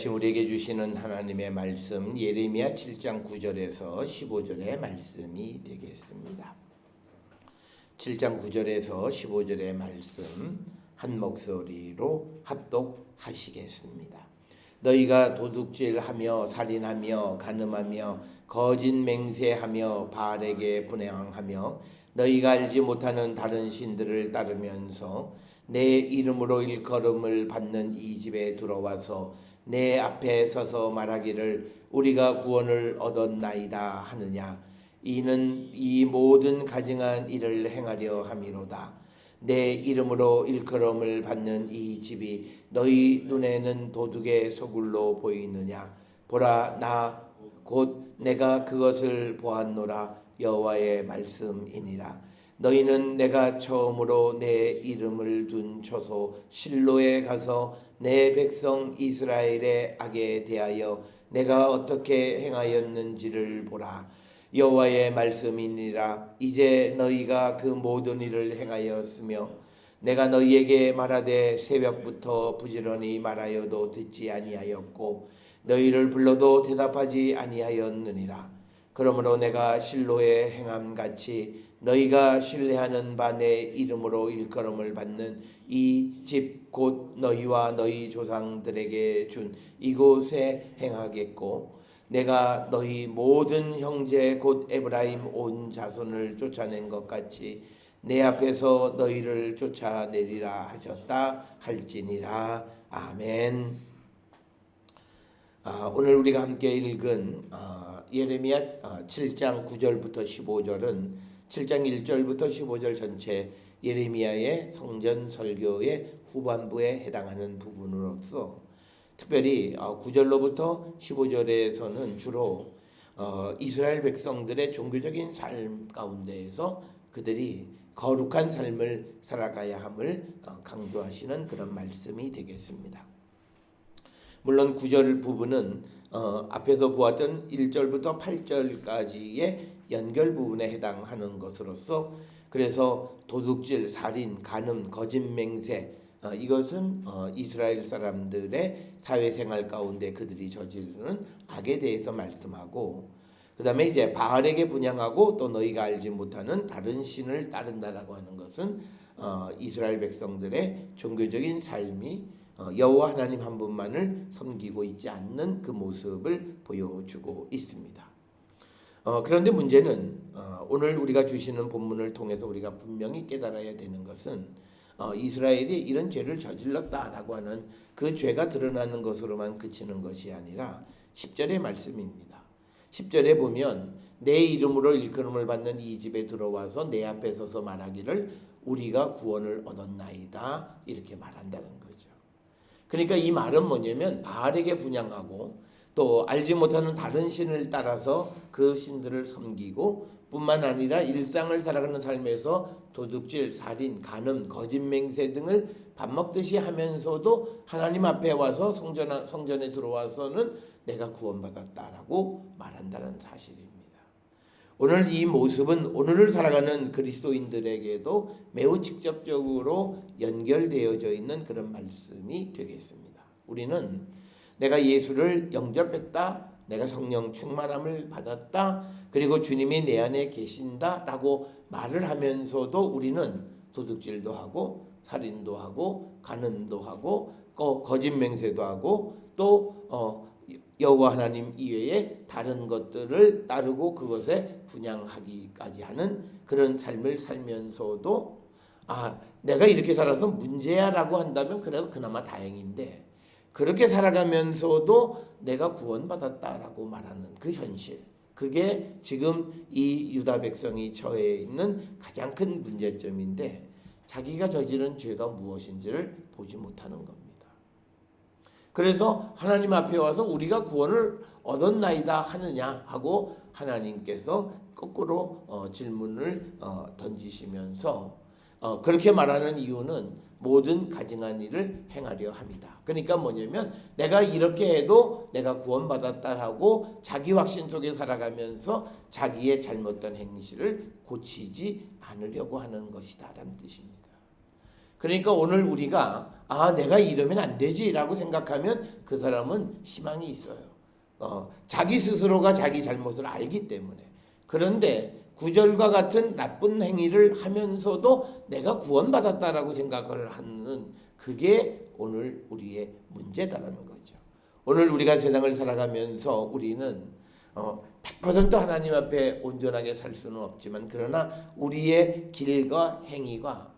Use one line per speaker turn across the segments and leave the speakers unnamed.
아침 우리에게 주시는 하나님의 말씀 예레미야 7장 9절에서 15절의 말씀이 되겠습니다. 7장 9절에서 15절의 말씀 한 목소리로 합독하시겠습니다. 너희가 도둑질하며 살인하며 간음하며 거짓 맹세하며 바알에게 분양하며 너희가 알지 못하는 다른 신들을 따르면서 내 이름으로 일컬음을 받는 이 집에 들어와서 내 앞에 서서 말하기를 우리가 구원을 얻었나이다 하느냐. 이는 이 모든 가증한 일을 행하려 함이로다. 내 이름으로 일컬음을 받는 이 집이 너희 눈에는 도둑의 소굴로 보이느냐. 보라 나 곧 내가 그것을 보았노라. 여호와의 말씀이니라. 너희는 내가 처음으로 내 이름을 둔 처소 실로에 가서 내 백성 이스라엘의 악에 대하여 내가 어떻게 행하였는지를 보라. 여호와의 말씀이니라. 이제 너희가 그 모든 일을 행하였으며 내가 너희에게 말하되 새벽부터 부지런히 말하여도 듣지 아니하였고 너희를 불러도 대답하지 아니하였느니라 그러므로 내가 실로의 행함 같이 너희가 신뢰하는 바 내 이름으로 일컬음을 받는 이 집 곧 너희와 너희 조상들에게 준 이곳에 행하겠고 내가 너희 모든 형제 곧 에브라임 온 자손을 쫓아낸 것 같이 내 앞에서 너희를 쫓아내리라 하셨다 할지니라 아멘. 아, 오늘 우리가 함께 읽은 아, 예레미야 아, 7장 9절부터 15절은 7장 1절부터 15절 전체 예레미야의 성전 설교의 후반부에 해당하는 부분으로서 특별히 어, 9절로부터 15절에서는 주로 어, 이스라엘 백성들의 종교적인 삶 가운데에서 그들이 거룩한 삶을 살아가야 함을 어, 강조하시는 그런 말씀이 되겠습니다. 물론 9절 부분은 어, 앞에서 보았던 1절부터 8절까지의 연결 부분에 해당하는 것으로서 그래서 도둑질, 살인, 간음, 거짓 맹세 어, 이것은 어, 이스라엘 사람들의 사회생활 가운데 그들이 저지르는 악에 대해서 말씀하고 그 다음에 이제 바알에게 분양하고 또 너희가 알지 못하는 다른 신을 따른다라고 하는 것은 어, 이스라엘 백성들의 종교적인 삶이 어, 여호와 하나님 한 분만을 섬기고 있지 않는 그 모습을 보여주고 있습니다. 어, 그런데 문제는 어, 오늘 우리가 주시는 본문을 통해서 우리가 분명히 깨달아야 되는 것은 어, 이스라엘이 이런 죄를 저질렀다라고 하는 그 죄가 드러나는 것으로만 그치는 것이 아니라 10절의 말씀입니다. 10절에 보면 내 이름으로 일컬음을 받는 이 집에 들어와서 내 앞에 서서 말하기를 우리가 구원을 얻었나이다 이렇게 말한다는 거죠. 그러니까 이 말은 뭐냐면 바알에게 분양하고 또 알지 못하는 다른 신을 따라서 그 신들을 섬기고 뿐만 아니라 일상을 살아가는 삶에서 도둑질, 살인, 간음, 거짓 맹세 등을 밥 먹듯이 하면서도 하나님 앞에 와서 성전 성전에 들어와서는 내가 구원받았다라고 말한다는 사실입니다. 오늘 이 모습은 오늘을 살아가는 그리스도인들에게도 매우 직접적으로 연결되어져 있는 그런 말씀이 되겠습니다. 우리는 내가 예수를 영접했다, 내가 성령 충만함을 받았다, 그리고 주님이 내 안에 계신다 라고 말을 하면서도 우리는 도둑질도 하고 살인도 하고 간음도 하고 거짓 맹세도 하고 또 어, 여호와 하나님 이외에 다른 것들을 따르고 그것에 분양하기까지 하는 그런 삶을 살면서도 아 내가 이렇게 살아서 문제야라고 한다면 그래도 그나마 다행인데 그렇게 살아가면서도 내가 구원받았다라고 말하는 그 현실 그게 지금 이 유다 백성이 처해 있는 가장 큰 문제점인데 자기가 저지른 죄가 무엇인지를 보지 못하는 겁니다. 그래서 하나님 앞에 와서 우리가 구원을 얻었나이다 하느냐 하고 하나님께서 거꾸로 어, 질문을 어, 던지시면서 어, 그렇게 말하는 이유는 모든 가증한 일을 행하려 합니다. 그러니까 뭐냐면 내가 이렇게 해도 내가 구원받았다라고 자기 확신 속에 살아가면서 자기의 잘못된 행실을 고치지 않으려고 하는 것이다라는 뜻입니다. 그러니까 오늘 우리가 아 내가 이러면 안 되지라고 생각하면 그 사람은 희망이 있어요. 어, 자기 스스로가 자기 잘못을 알기 때문에 그런데 구절과 같은 나쁜 행위를 하면서도 내가 구원받았다라고 생각을 하는 그게 오늘 우리의 문제다라는 거죠. 오늘 우리가 세상을 살아가면서 우리는 어, 100% 하나님 앞에 온전하게 살 수는 없지만 그러나 우리의 길과 행위가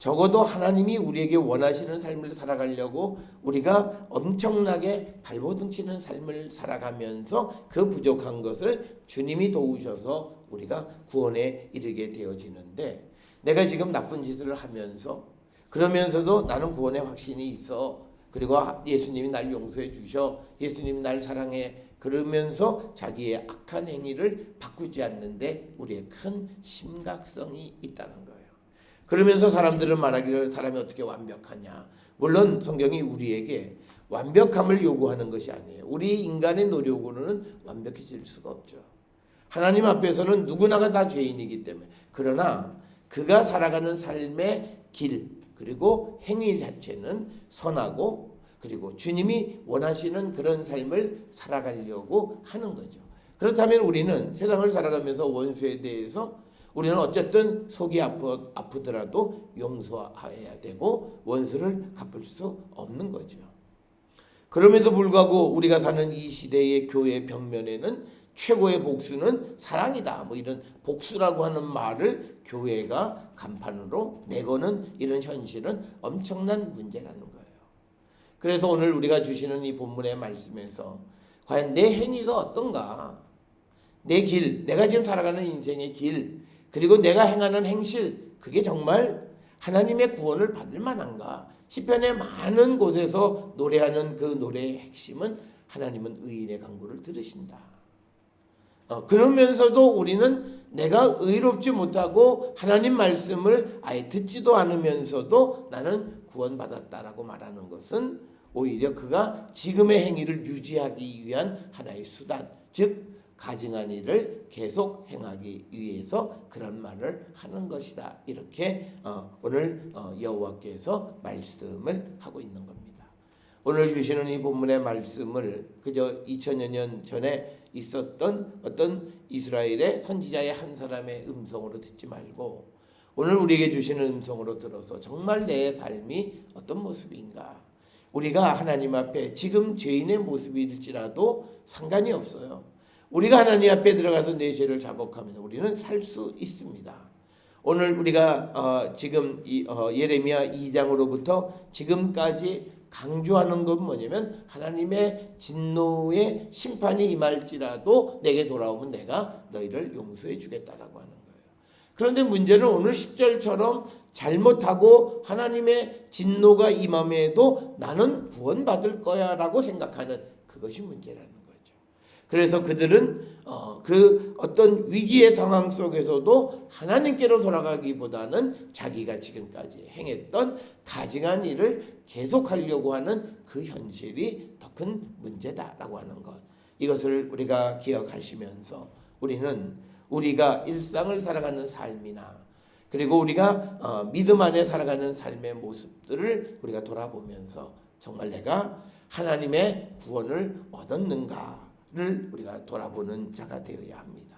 적어도 하나님이 우리에게 원하시는 삶을 살아가려고 우리가 엄청나게 발버둥 치는 삶을 살아가면서 그 부족한 것을 주님이 도우셔서 우리가 구원에 이르게 되어지는데 내가 지금 나쁜 짓을 하면서 그러면서도 나는 구원의 확신이 있어. 그리고 예수님이 날 용서해 주셔. 예수님이 날 사랑해. 그러면서 자기의 악한 행위를 바꾸지 않는데 우리의 큰 심각성이 있다는 거예요. 그러면서 사람들은 말하기를 사람이 어떻게 완벽하냐. 물론 성경이 우리에게 완벽함을 요구하는 것이 아니에요. 우리 인간의 노력으로는 완벽해질 수가 없죠. 하나님 앞에서는 누구나가 다 죄인이기 때문에 그러나 그가 살아가는 삶의 길 그리고 행위 자체는 선하고 그리고 주님이 원하시는 그런 삶을 살아가려고 하는 거죠. 그렇다면 우리는 세상을 살아가면서 원수에 대해서 우리는 어쨌든 속이 아프, 아프더라도 용서해야 되고 원수를 갚을 수 없는 거죠. 그럼에도 불구하고 우리가 사는 이 시대의 교회 벽면에는 최고의 복수는 사랑이다. 뭐 이런 복수라고 하는 말을 교회가 간판으로 내거는 이런 현실은 엄청난 문제라는 거예요. 그래서 오늘 우리가 주시는 이 본문의 말씀에서 과연 내 행위가 어떤가? 내 길, 내가 지금 살아가는 인생의 길, 그리고 내가 행하는 행실, 그게 정말 하나님의 구원을 받을 만한가? 시편의 많은 곳에서 노래하는 그 노래의 핵심은 하나님은 의인의 강구를 들으신다. 어, 그러면서도 우리는 내가 의롭지 못하고 하나님 말씀을 아예 듣지도 않으면서도 나는 구원받았다라고 말하는 것은 오히려 그가 지금의 행위를 유지하기 위한 하나의 수단, 즉 가증한 일을 계속 행하기 위해서 그런 말을 하는 것이다. 이렇게 어, 오늘 어, 여호와께서 말씀을 하고 있는 겁니다. 오늘 주시는 이 본문의 말씀을 그저 2000여 년 전에 있었던 어떤 이스라엘의 선지자의 한 사람의 음성으로 듣지 말고 오늘 우리에게 주시는 음성으로 들어서 정말 내 삶이 어떤 모습인가 우리가 하나님 앞에 지금 죄인의 모습일지라도 상관이 없어요. 우리가 하나님 앞에 들어가서 내 죄를 자복하면 우리는 살 수 있습니다. 오늘 우리가 어, 지금 이, 어, 예레미야 2장으로부터 지금까지 강조하는 건 뭐냐면 하나님의 진노의 심판이 임할지라도 내게 돌아오면 내가 너희를 용서해 주겠다라고 하는 거예요. 그런데 문제는 오늘 10절처럼 잘못하고 하나님의 진노가 임함에도 나는 구원받을 거야라고 생각하는 그것이 문제라는 거죠. 그래서 그들은 어, 그 어떤 위기의 상황 속에서도 하나님께로 돌아가기보다는 자기가 지금까지 행했던 가증한 일을 계속하려고 하는 그 현실이 더 큰 문제다라고 하는 것. 이것을 우리가 기억하시면서 우리는 우리가 일상을 살아가는 삶이나 그리고 우리가 어, 믿음 안에 살아가는 삶의 모습들을 우리가 돌아보면서 정말 내가 하나님의 구원을 얻었는가 를 우리가 돌아보는 자가 되어야 합니다.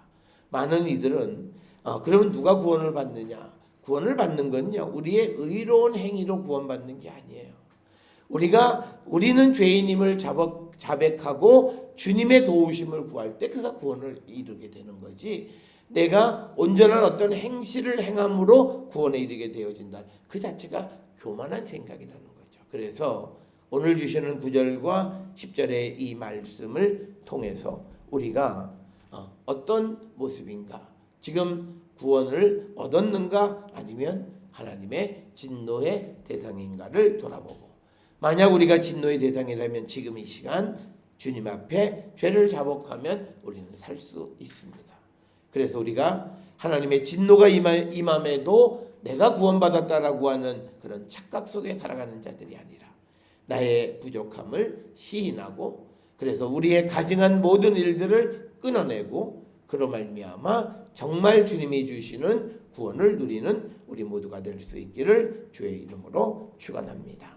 많은 이들은 어, 그러면 누가 구원을 받느냐? 구원을 받는 건요 우리의 의로운 행위로 구원받는 게 아니에요. 우리가 우리는 죄인임을 자백, 자백 하고 주님의 도우심을 구할 때 그가 구원을 이루게 되는 거지. 내가 온전한 어떤 행실을 행함으로 구원에 이르게 되어진다. 그 자체가 교만한 생각이라는 거죠. 그래서 오늘 주시는 9절과 10절의 이 말씀을 통해서 우리가 어, 어떤 모습인가? 지금 구원을 얻었는가? 아니면 하나님의 진노의 대상인가를 돌아보고 만약 우리가 진노의 대상이라면 지금 이 시간 주님 앞에 죄를 자복하면 우리는 살 수 있습니다. 그래서 우리가 하나님의 진노가 임함에도 내가 구원받았다라고 하는 그런 착각 속에 살아가는 자들이 아니라 나의 부족함을 시인하고 그래서 우리의 가증한 모든 일들을 끊어내고 그로 말미암아 정말 주님이 주시는 구원을 누리는 우리 모두가 될 수 있기를 주의 이름으로 축원합니다.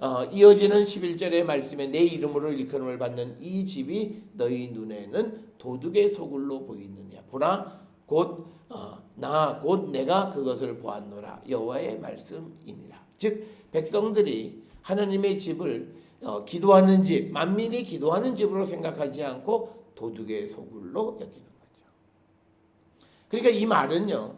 어, 이어지는 11절의 말씀에 내 이름으로 일컬음을 받는 이 집이 너희 눈에는 도둑의 소굴로 보이느냐? 보라 곧나 곧 내가 그것을 보았노라. 여호와의 말씀이니라. 즉 백성들이 하나님의 집을 어, 기도하는 집 만민이 기도하는 집으로 생각하지 않고 도둑의 소굴로 여기는 거죠. 그러니까 이 말은요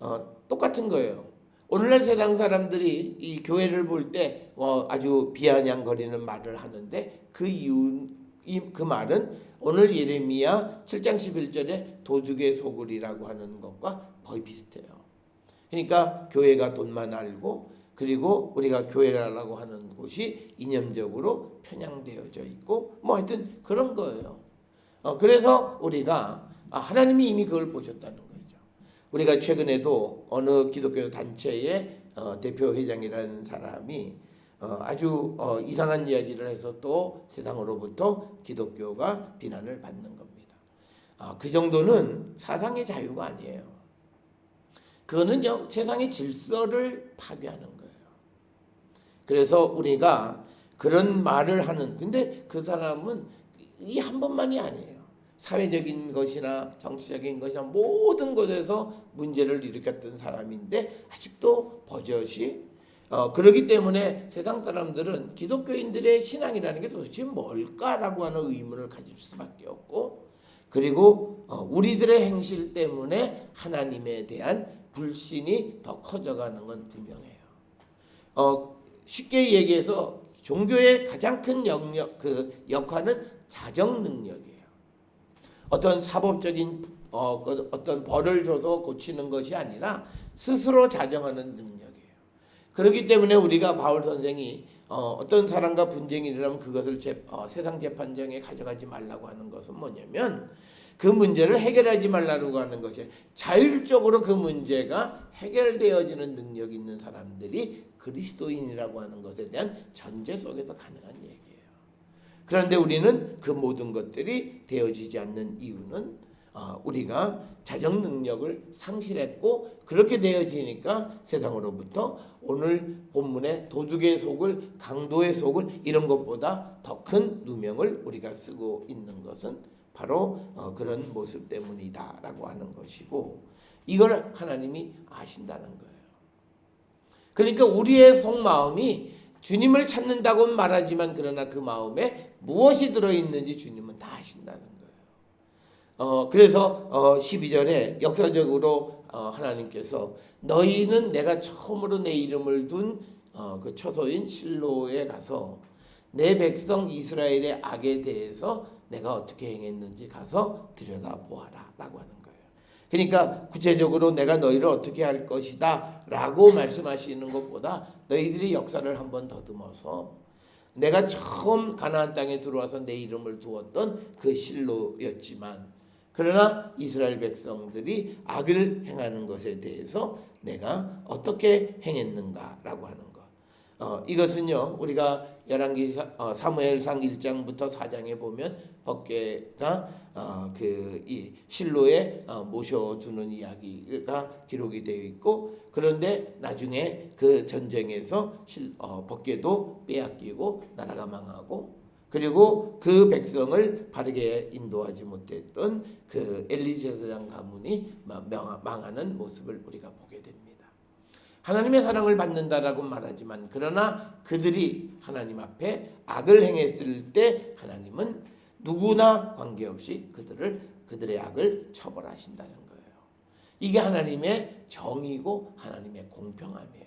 어, 똑같은 거예요. 오늘날 세상 사람들이 이 교회를 볼때 어, 아주 비아냥거리는 말을 하는데 그 이유 이, 그 말은 오늘 예레미야 7장 11절에 도둑의 소굴이라고 하는 것과 거의 비슷해요. 그러니까 교회가 돈만 알고 그리고 우리가 교회라고 하는 곳이 이념적으로 편향되어져 있고 뭐 하여튼 그런 거예요. 어, 그래서 우리가 아, 하나님이 이미 그걸 보셨다는 거죠. 우리가 최근에도 어느 기독교 단체의 어, 대표 회장이라는 사람이 어, 아주 어, 이상한 이야기를 해서 또 세상으로부터 기독교가 비난을 받는 겁니다. 아, 그 정도는 사상의 자유가 아니에요. 그거는요 세상의 질서를 파괴하는 거예요. 그래서 우리가 그런 말을 하는 근데 그 사람은 이 한 번만이 아니에요. 사회적인 것이나 정치적인 것이나 모든 것에서 문제를 일으켰던 사람인데 아직도 버젓이 어, 그러기 때문에 세상 사람들은 기독교인들의 신앙이라는 게 도대체 뭘까라고 하는 의문을 가질 수밖에 없고 그리고 어, 우리들의 행실 때문에 하나님에 대한 불신이 더 커져가는 건 분명해요. 어, 쉽게 얘기해서 종교의 가장 큰 영역 그 역할은 자정 능력이에요. 어떤 사법적인 어, 그 어떤 벌을 줘서 고치는 것이 아니라 스스로 자정하는 능력이에요. 그렇기 때문에 우리가 바울 선생이 어, 떤 사람과 분쟁이 일어나면 그것을 재, 어, 세상 재판정에 가져가지 말라고 하는 것은 뭐냐면 그 문제를 해결하지 말라고 하는 것이 자율적으로 그 문제가 해결되어지는 능력이 있는 사람들이 그리스도인이라고 하는 것에 대한 전제 속에서 가능한 얘기예요. 그런데 우리는 그 모든 것들이 되어지지 않는 이유는 어, 우리가 자정 능력을 상실했고 그렇게 되어지니까 세상으로부터 오늘 본문의 도둑의 속을 강도의 속을 이런 것보다 더 큰 누명을 우리가 쓰고 있는 것은 바로 어, 그런 모습 때문이다라고 하는 것이고 이걸 하나님이 아신다는 거예요. 그러니까 우리의 속마음이 주님을 찾는다고 말하지만 그러나 그 마음에 무엇이 들어 있는지 주님은 다 아신다는 거예요. 어, 그래서 어, 12절에 역사적으로 어, 하나님께서 너희는 내가 처음으로 내 이름을 둔그 어, 처소인 실로에 가서 내 백성 이스라엘의 악에 대해서 내가 어떻게 행했는지 가서 들여다보아라 라고 하는 거예요. 그러니까 구체적으로 내가 너희를 어떻게 할 것이다 라고 말씀하시는 것보다 너희들이 역사를 한번 더듬어서 내가 처음 가나안 땅에 들어와서 내 이름을 두었던 그 실로였지만 그러나 이스라엘 백성들이 악을 행하는 것에 대해서 내가 어떻게 행했는가라고 하는 것. 어, 이것은요 우리가 열왕기 어, 사무엘상 1장부터 4장에 보면 법궤가 어, 그이 실로에 어, 모셔두는 이야기가 기록이 되어 있고 그런데 나중에 그 전쟁에서 실, 어, 법궤도 빼앗기고 나라가 망하고 그리고 그 백성을 바르게 인도하지 못했던 그 엘리제사장 가문이 망하는 모습을 우리가 보게 됩니다. 하나님의 사랑을 받는다라고 말하지만 그러나 그들이 하나님 앞에 악을 행했을 때 하나님은 누구나 관계없이 그들을 그들의 악을 처벌하신다는 거예요. 이게 하나님의 정의고 하나님의 공평함이에요.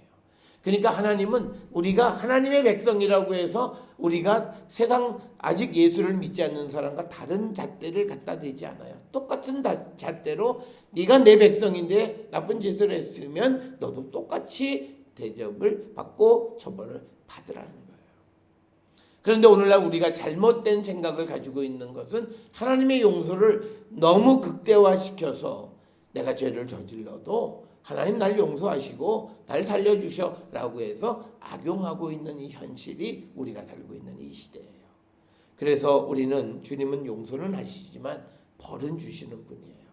그러니까 하나님은 우리가 하나님의 백성이라고 해서 우리가 세상 아직 예수를 믿지 않는 사람과 다른 잣대를 갖다 대지 않아요. 똑같은 잣대로 네가 내 백성인데 나쁜 짓을 했으면 너도 똑같이 대접을 받고 처벌을 받으라는 거예요. 그런데 오늘날 우리가 잘못된 생각을 가지고 있는 것은 하나님의 용서를 너무 극대화시켜서 내가 죄를 저질러도 하나님 날 용서하시고 날 살려주셔라고 해서 악용하고 있는 이 현실이 우리가 살고 있는 이 시대예요. 그래서 우리는 주님은 용서는 하시지만 벌은 주시는 분이에요.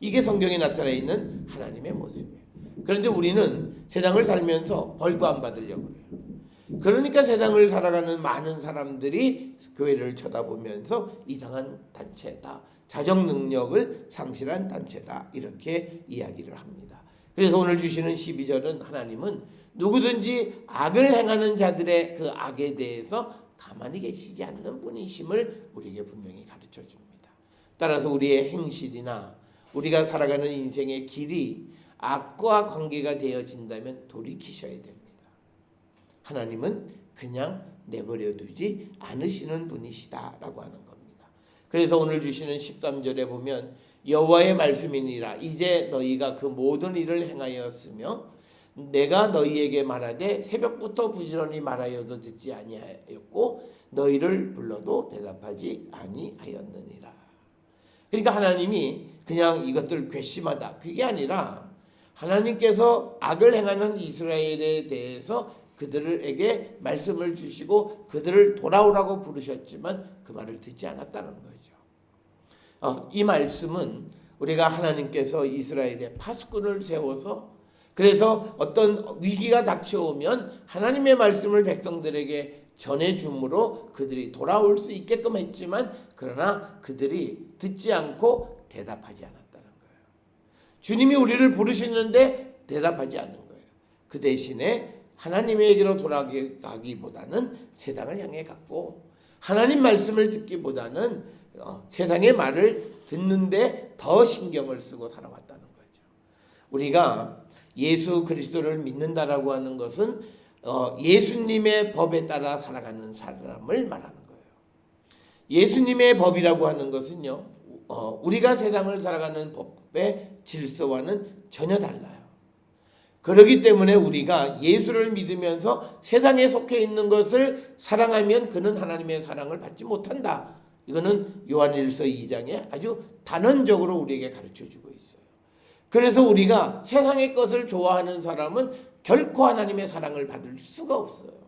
이게 성경에 나타나 있는 하나님의 모습이에요. 그런데 우리는 세상을 살면서 벌도 안 받으려고 그래요. 그러니까 세상을 살아가는 많은 사람들이 교회를 쳐다보면서 이상한 단체다. 자정 능력을 상실한 단체다. 이렇게 이야기를 합니다. 그래서 오늘 주시는 12절은 하나님은 누구든지 악을 행하는 자들의 그 악에 대해서 가만히 계시지 않는 분이심을 우리에게 분명히 가르쳐 줍니다. 따라서 우리의 행실이나 우리가 살아가는 인생의 길이 악과 관계가 되어진다면 돌이키셔야 됩니다. 하나님은 그냥 내버려 두지 않으시는 분이시다라고 하는 겁니다. 그래서 오늘 주시는 13절에 보면 여호와의 말씀이니라 이제 너희가 그 모든 일을 행하였으며 내가 너희에게 말하되 새벽부터 부지런히 말하여도 듣지 아니하였고 너희를 불러도 대답하지 아니하였느니라. 그러니까 하나님이 그냥 이것들 괘씸하다 그게 아니라 하나님께서 악을 행하는 이스라엘에 대해서 그들에게 말씀을 주시고 그들을 돌아오라고 부르셨지만 그 말을 듣지 않았다는 거죠. 어, 이 말씀은 우리가 하나님께서 이스라엘의 파수꾼을 세워서 그래서 어떤 위기가 닥쳐오면 하나님의 말씀을 백성들에게 전해줌으로 그들이 돌아올 수 있게끔 했지만 그러나 그들이 듣지 않고 대답하지 않았다는 거예요. 주님이 우리를 부르시는데 대답하지 않는 거예요. 그 대신에 하나님에게로 돌아가기보다는 세상을 향해 갔고 하나님 말씀을 듣기보다는 어, 세상의 말을 듣는데 더 신경을 쓰고 살아왔다는 거죠. 우리가 예수 그리스도를 믿는다라고 하는 것은 어, 예수님의 법에 따라 살아가는 사람을 말하는 거예요. 예수님의 법이라고 하는 것은요, 어, 우리가 세상을 살아가는 법의 질서와는 전혀 달라요. 그렇기 때문에 우리가 예수를 믿으면서 세상에 속해 있는 것을 사랑하면 그는 하나님의 사랑을 받지 못한다. 이거는 요한일서 2장에 아주 단언적으로 우리에게 가르쳐 주고 있어요. 그래서 우리가 세상의 것을 좋아하는 사람은 결코 하나님의 사랑을 받을 수가 없어요.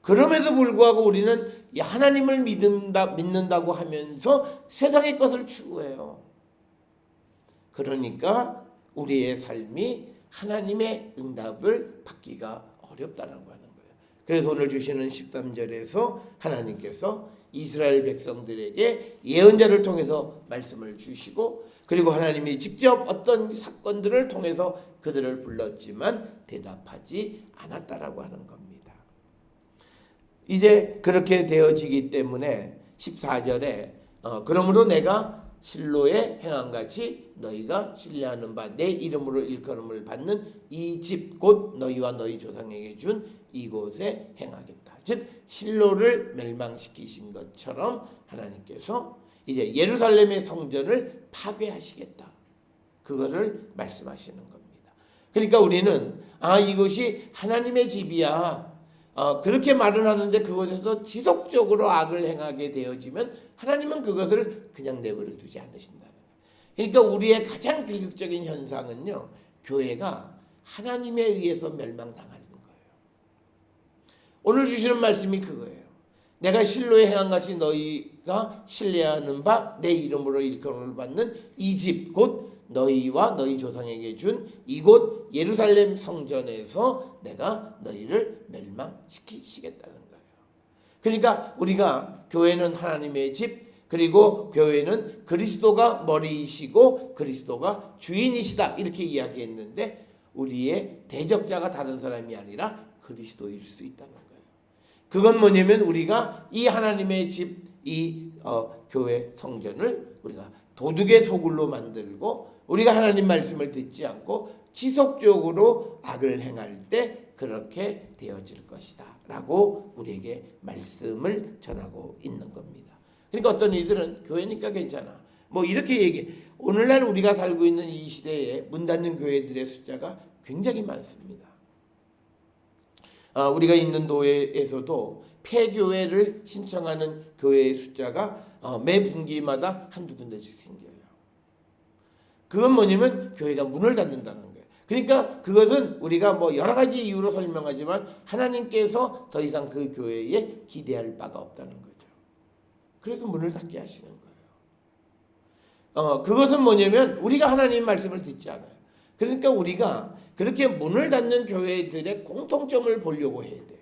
그럼에도 불구하고 우리는 하나님을 믿는다, 믿는다고 하면서 세상의 것을 추구해요. 그러니까 우리의 삶이 하나님의 응답을 받기가 어렵다는 거 하는 거예요. 그래서 오늘 주시는 13절에서 하나님께서 이스라엘 백성들에게 예언자를 통해서 말씀을 주시고 그리고 하나님이 직접 어떤 사건들을 통해서 그들을 불렀지만 대답하지 않았다라고 하는 겁니다. 이제 그렇게 되어지기 때문에 14절에 어, 그러므로 내가 실로에 행한 같이 너희가 신뢰하는 바 내 이름으로 일컬음을 받는 이 집 곧 너희와 너희 조상에게 준 이곳에 행하겠다. 즉 실로를 멸망시키신 것처럼 하나님께서 이제 예루살렘의 성전을 파괴하시겠다. 그거를 말씀하시는 겁니다. 그러니까 우리는 아 이것이 하나님의 집이야. 어, 그렇게 말을 하는데 그곳에서 지속적으로 악을 행하게 되어지면 하나님은 그것을 그냥 내버려 두지 않으신다는 거예요. 그러니까 우리의 가장 비극적인 현상은요. 교회가 하나님에 의해서 멸망당하는 거예요. 오늘 주시는 말씀이 그거예요. 내가 실로에 행한 같이 너희가 신뢰하는 바 내 이름으로 일컬음을 받는 이 집 곧 너희와 너희 조상에게 준 이곳 예루살렘 성전에서 내가 너희를 멸망시키시겠다는 거예요. 그러니까 우리가 교회는 하나님의 집 그리고 교회는 그리스도가 머리이시고 그리스도가 주인이시다 이렇게 이야기했는데 우리의 대적자가 다른 사람이 아니라 그리스도일 수 있다는 거예요. 그건 뭐냐면 우리가 이 하나님의 집, 이 어, 교회 성전을 우리가 도둑의 소굴로 만들고 우리가 하나님 말씀을 듣지 않고 지속적으로 악을 행할 때 그렇게 되어질 것이다 라고 우리에게 말씀을 전하고 있는 겁니다. 그러니까 어떤 이들은 교회니까 괜찮아. 뭐 이렇게 얘기. 오늘날 우리가 살고 있는 이 시대에 문 닫는 교회들의 숫자가 굉장히 많습니다. 아, 우리가 있는 도에서도 폐교회를 신청하는 교회의 숫자가 어, 매 분기마다 한두 군데씩 생겨요. 그건 뭐냐면 교회가 문을 닫는다는 거예요. 그러니까 그것은 우리가 뭐 여러 가지 이유로 설명하지만 하나님께서 더 이상 그 교회에 기대할 바가 없다는 거죠. 그래서 문을 닫게 하시는 거예요. 어, 그것은 뭐냐면 우리가 하나님 말씀을 듣지 않아요. 그러니까 우리가 그렇게 문을 닫는 교회들의 공통점을 보려고 해야 돼요.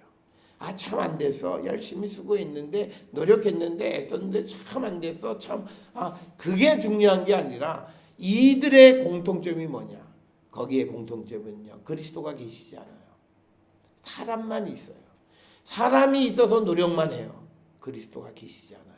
아, 참 안 됐어. 열심히 수고했는데, 노력했는데, 애썼는데, 참 안 됐어. 참, 아, 그게 중요한 게 아니라 이들의 공통점이 뭐냐? 거기에 공통점은요. 그리스도가 계시지 않아요. 사람만 있어요. 사람이 있어서 노력만 해요. 그리스도가 계시지 않아요.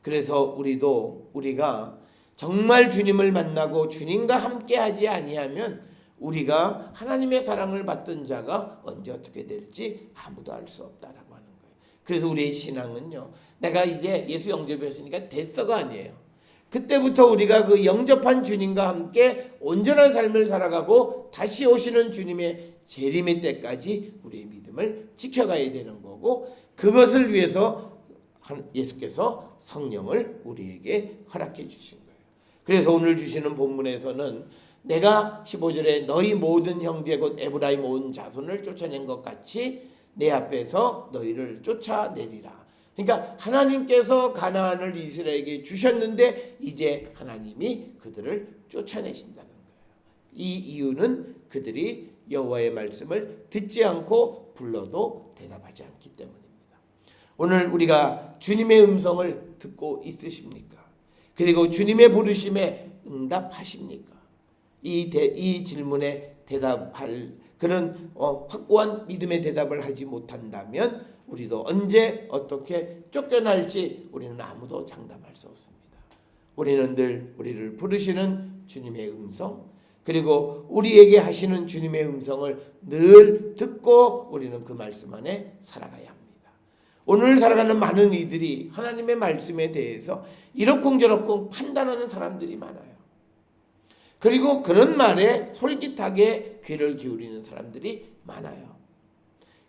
그래서 우리도 우리가 정말 주님을 만나고 주님과 함께 하지 아니하면 우리가 하나님의 사랑을 받던 자가 언제 어떻게 될지 아무도 알 수 없다라고 하는 거예요. 그래서 우리의 신앙은요. 내가 이제 예수 영접했으니까 됐어가 아니에요. 그때부터 우리가 그 영접한 주님과 함께 온전한 삶을 살아가고 다시 오시는 주님의 재림의 때까지 우리의 믿음을 지켜가야 되는 거고 그것을 위해서 한- 예수께서 성령을 우리에게 허락해 주신 거예요. 그래서 오늘 주시는 본문에서는 내가 15절에 너희 모든 형제 곧 에브라임 온 자손을 쫓아낸 것 같이 내 앞에서 너희를 쫓아내리라. 그러니까 하나님께서 가나안을 이스라엘에게 주셨는데 이제 하나님이 그들을 쫓아내신다는 거예요. 이 이유는 그들이 여호와의 말씀을 듣지 않고 불러도 대답하지 않기 때문입니다. 오늘 우리가 주님의 음성을 듣고 있으십니까? 그리고 주님의 부르심에 응답하십니까? 이, 대, 이 질문에 대답할 그런 어, 확고한 믿음의 대답을 하지 못한다면 우리도 언제 어떻게 쫓겨날지 우리는 아무도 장담할 수 없습니다. 우리는 늘 우리를 부르시는 주님의 음성 그리고 우리에게 하시는 주님의 음성을 늘 듣고 우리는 그 말씀 안에 살아가야 합니다. 오늘 살아가는 많은 이들이 하나님의 말씀에 대해서 이러쿵저러쿵 판단하는 사람들이 많아요. 그리고 그런 말에 솔깃하게 귀를 기울이는 사람들이 많아요.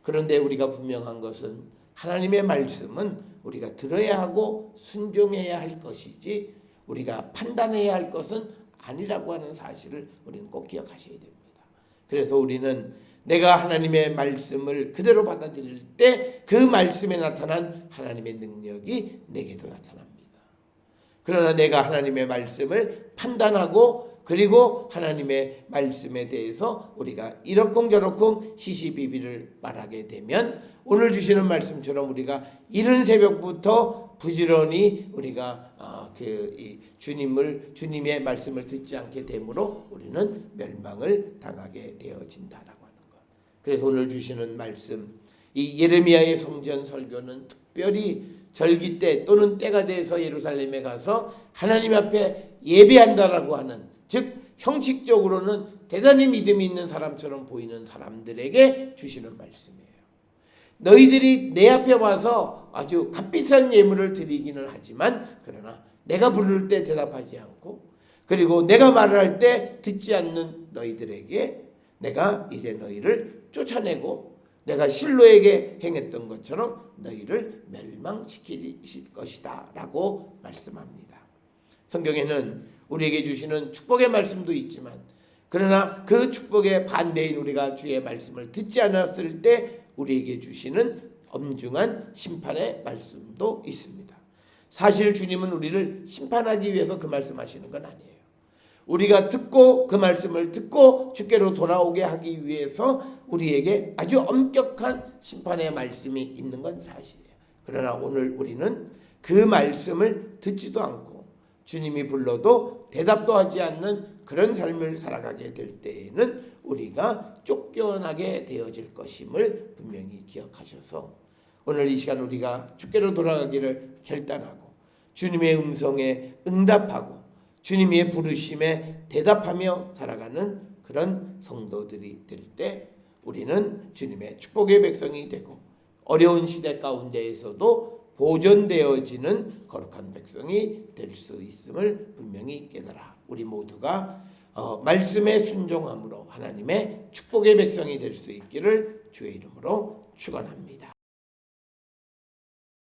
그런데 우리가 분명한 것은 하나님의 말씀은 우리가 들어야 하고 순종해야 할 것이지 우리가 판단해야 할 것은 아니라고 하는 사실을 우리는 꼭 기억하셔야 됩니다. 그래서 우리는 내가 하나님의 말씀을 그대로 받아들일 때 그 말씀에 나타난 하나님의 능력이 내게도 나타납니다. 그러나 내가 하나님의 말씀을 판단하고 그리고 하나님의 말씀에 대해서 우리가 이러쿵저러쿵 시시비비를 말하게 되면 오늘 주시는 말씀처럼 우리가 이른 새벽부터 부지런히 우리가 어, 그이 주님을 주님의 말씀을 듣지 않게 되므로 우리는 멸망을 당하게 되어진다라고 하는 것. 그래서 오늘 주시는 말씀 이 예레미야의 성전 설교는 특별히 절기 때 또는 때가 돼서 예루살렘에 가서 하나님 앞에 예배한다라고 하는 즉 형식적으로는 대단히 믿음이 있는 사람처럼 보이는 사람들에게 주시는 말씀이에요. 너희들이 내 앞에 와서 아주 값비싼 예물을 드리기는 하지만 그러나 내가 부를 때 대답하지 않고 그리고 내가 말을 할 때 듣지 않는 너희들에게 내가 이제 너희를 쫓아내고 내가 실로에게 행했던 것처럼 너희를 멸망시킬 것이다 라고 말씀합니다. 성경에는 우리에게 주시는 축복의 말씀도 있지만 그러나 그 축복의 반대인 우리가 주의 말씀을 듣지 않았을 때 우리에게 주시는 엄중한 심판의 말씀도 있습니다. 사실 주님은 우리를 심판하기 위해서 그 말씀하시는 건 아니에요. 우리가 듣고 그 말씀을 듣고 주께로 돌아오게 하기 위해서 우리에게 아주 엄격한 심판의 말씀이 있는 건 사실이에요. 그러나 오늘 우리는 그 말씀을 듣지도 않고 주님이 불러도 대답도 하지 않는 그런 삶을 살아가게 될 때에는 우리가 쫓겨나게 되어질 것임을 분명히 기억하셔서 오늘 이 시간 우리가 주께로 돌아가기를 결단하고 주님의 음성에 응답하고 주님의 부르심에 대답하며 살아가는 그런 성도들이 될 때 우리는 주님의 축복의 백성이 되고 어려운 시대 가운데에서도 보존되어지는 거룩한 백성이 될 수 있음을 분명히 깨달아 우리 모두가 어, 말씀에 순종함으로 하나님의 축복의 백성이 될 수 있기를 주의 이름으로 축원합니다.